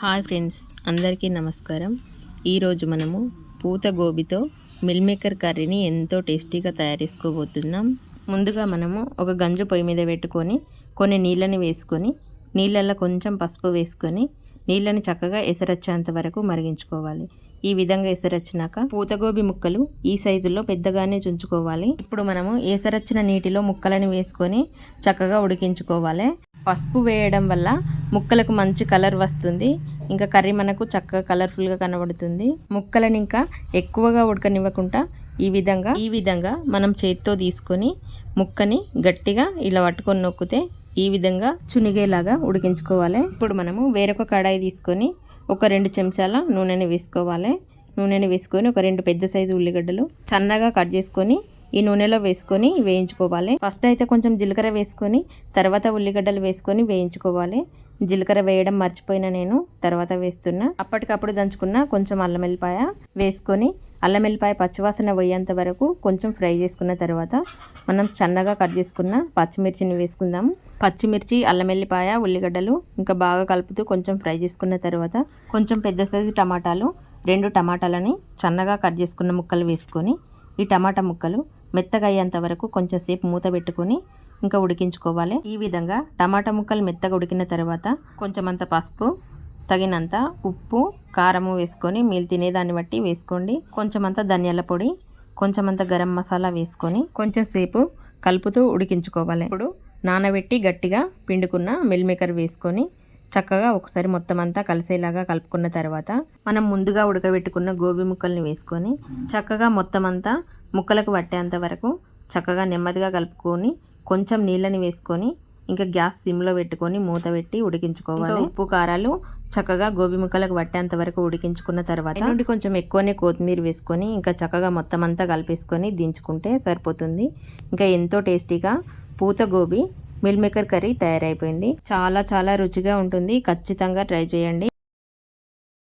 Hi friends అందరికీ నమస్కారం. ఈరోజు మనము పూత గోబీతో మిల్ మేకర్ కర్రీని ఎంతో టేస్టీగా తయారు చేసుకోబోతున్నాం. ముందుగా మనము ఒక గంజు పొయ్యి మీద పెట్టుకొని కొన్ని నీళ్ళని వేసుకొని నీళ్ళల్లో కొంచెం పసుపు వేసుకొని నీళ్ళని చక్కగా ఎసరొచ్చేంత వరకు మరిగించుకోవాలి. ఈ విధంగా ఎసరొచ్చినాక పూతగోబి ముక్కలు ఈ సైజులో పెద్దగానే చుంచుకోవాలి. ఇప్పుడు మనము ఏసరొచ్చిన నీటిలో ముక్కలను వేసుకొని చక్కగా ఉడికించుకోవాలి. పసుపు వేయడం వల్ల ముక్కలకు మంచి కలర్ వస్తుంది. ఇంకా కర్రీ మనకు చక్కగా కలర్ఫుల్గా కనబడుతుంది. ముక్కలను ఇంకా ఎక్కువగా ఉడకనివ్వకుండా ఈ విధంగా ఈ విధంగా మనం చేతితో తీసుకొని ముక్కని గట్టిగా ఇలా పట్టుకొని నొక్కితే ఈ విధంగా చునిగేలాగా ఉడికించుకోవాలి. ఇప్పుడు మనము వేరొక కడాయి తీసుకొని ఒక రెండు చెంచాల నూనెని వేసుకోవాలి. నూనెని వేసుకొని ఒక రెండు పెద్ద సైజు ఉల్లిగడ్డలు. సన్నగా కట్ చేసుకొని ఈ నూనెలో వేసుకొని వేయించుకోవాలి. ఫస్ట్ అయితే కొంచెం జీలకర్ర వేసుకొని తర్వాత ఉల్లిగడ్డలు వేసుకొని వేయించుకోవాలి. జీలకర్ర వేయడం మర్చిపోయిన నేను తర్వాత వేస్తున్నా. అప్పటికప్పుడు దంచుకున్న కొంచెం అల్లం వెల్లిపాయ వేసుకొని అల్లం వెల్లిపాయ పచ్చివాసన పోయేంత వరకు కొంచెం ఫ్రై చేసుకున్న తర్వాత మనం సన్నగా కట్ చేసుకున్న పచ్చిమిర్చిని వేసుకుందాం. పచ్చిమిర్చి అల్లం వెల్లిపాయ ఉల్లిగడ్డలు ఇంకా బాగా కలుపుతూ కొంచెం ఫ్రై చేసుకున్న తర్వాత కొంచెం పెద్ద సైజు టమాటాలు రెండు టమాటాలని సన్నగా కట్ చేసుకున్న ముక్కలు వేసుకొని ఈ టమాటా ముక్కలు మెత్తగా అయ్యేంత వరకు కొంచెం సేపు మూత పెట్టుకొని ఇంకా ఉడికించుకోవాలి. ఈ విధంగా టమాటా ముక్కలు మెత్తగా ఉడికిన తర్వాత కొంచెం అంత పసుపు తగినంత ఉప్పు కారము వేసుకొని మీరు తినేదాన్ని బట్టి వేసుకోండి. కొంచెం అంత ధనియాల పొడి కొంచెం అంత గరం మసాలా వేసుకొని కొంచెంసేపు కలుపుతూ ఉడికించుకోవాలి. ఇప్పుడు నానబెట్టి గట్టిగా పిండుకున్న మిల్ మేకర్ వేసుకొని చక్కగా ఒకసారి మొత్తం అంతా కలిసేలాగా కలుపుకున్న తర్వాత మనం ముందుగా ఉడకబెట్టుకున్న గోబీ ముక్కల్ని వేసుకొని చక్కగా మొత్తం అంతా ముక్కలకు పట్టేంత వరకు చక్కగా నెమ్మదిగా కలుపుకొని కొంచెం నీళ్ళని వేసుకొని ఇంకా గ్యాస్ సిమ్లో పెట్టుకొని మూత పెట్టి ఉడికించుకోవాలి. ఉప్పు కారాలు చక్కగా గోబీ ముక్కలకు పట్టేంత వరకు ఉడికించుకున్న తర్వాత నుండి కొంచెం ఎక్కువనే కొత్తిమీర వేసుకొని ఇంకా చక్కగా మొత్తం అంతా కలిపేసుకొని దించుకుంటే సరిపోతుంది. ఇంకా ఎంతో టేస్టీగా పూత గోబీ మిల్ మేకర్ కర్రీ తయారైపోయింది. చాలా చాలా రుచిగా ఉంటుంది. ఖచ్చితంగా ట్రై చేయండి.